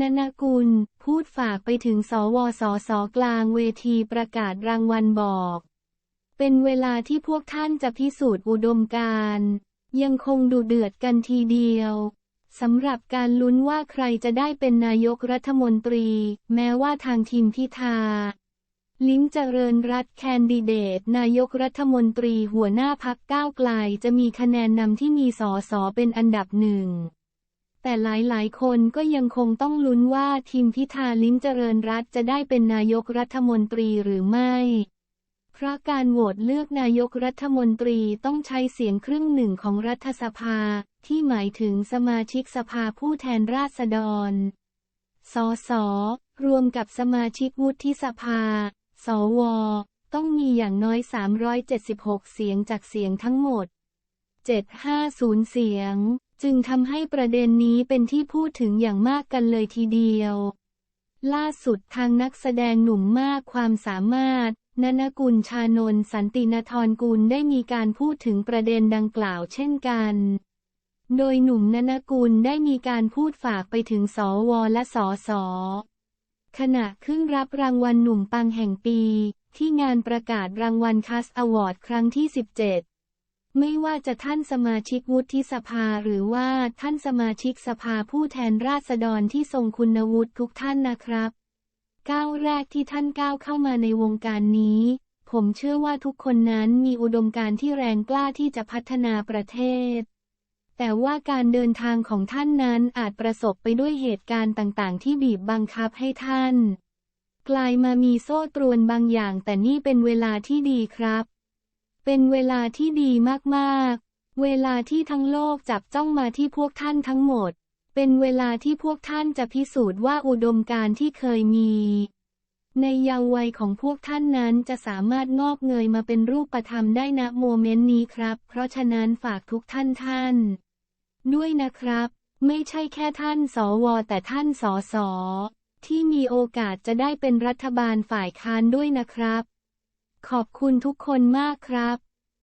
นนกุล พูดฝากไปถึงสวสสกลางเวทีประกาศรางวัลบอก เป็นเวลาที่พวกท่านจะพิสูจน์อุดมการณ์ยังคงดูเดือดกันทีเดียวสำหรับการลุ้นว่าใครจะได้เป็นนายกรัฐมนตรี แม้ว่าทางทีมพิธา ลิ้มเจริญรัตแคนดิเดต นายกรัฐมนตรีหัวหน้าพักก้าวไกลจะมีคะแนนนำที่มีสอสอเป็นอันดับหนึ่ง แต่หลายๆ คนก็ยังคงต้องลุ้นว่าทีมพิธาลิ้มเจริญรัตจะได้เป็นนายกรัฐมนตรีหรือไม่ เพราะการโหวตเลือกนายกรัฐมนตรีต้องใช้เสียงครึ่งหนึ่งของรัฐสภา ที่หมายถึงสมาชิกสภาผู้แทนราษฎร สส รวมกับสมาชิกวุฒิสภา สว ต้องมีอย่างน้อย 376 เสียงจากเสียงทั้งหมด 750 เสียง จึงทำให้ประเด็นนี้เป็นที่พูดถึงอย่างมากกันเลยทีเดียว ล่าสุดทางนักแสดงหนุ่มมากความสามารถนนกุลชานนสันตินทรกุลได้มีการพูดถึงประเด็นดังกล่าวเช่นกัน โดยหนุ่มนนกุลได้มีการพูดฝากไปถึงสวและสส ขณะขึ้นรับรางวัลหนุ่มปังแห่งปี ที่งานประกาศรางวัลคัสอวอร์ดครั้งที่ 17 ไม่ว่าจะท่านสมาชิกวุฒิสภาหรือว่าท่านสมาชิกสภาผู้แทนราษฎรที่ทรงคุณวุฒิทุกท่านนะครับ ก้าวแรกที่ท่านก้าวเข้ามาในวงการนี้ ผมเชื่อว่าทุกคนนั้นมีอุดมการณ์ที่แรงกล้าที่จะพัฒนาประเทศ แต่ว่าการเดินทางของท่านนั้นอาจประสบไปด้วยเหตุการณ์ต่างๆ ที่บีบบังคับให้ท่าน กลายมามีโซ่ตรวนบางอย่างแต่นี่เป็นเวลาที่ดีครับ เป็นเวลาที่ดีมากๆ เวลาที่ทั้งโลกจับจ้องมาที่พวกท่านทั้งหมด เป็นเวลาที่พวกท่านจะพิสูจน์ว่าอุดมการที่เคยมี ในเยาว์วัยของพวกท่านนั้นจะสามารถงอกเงยมาเป็นรูปธรรมได้ณโมเมนต์นี้ครับ เพราะฉะนั้นฝากทุกท่านท่าน ด้วยนะครับ ไม่ใช่แค่ท่านสวแต่ท่านสสที่มีโอกาสจะได้เป็นรัฐบาลฝ่ายค้านด้วยนะครับ ขอบคุณทุกคนมากครับ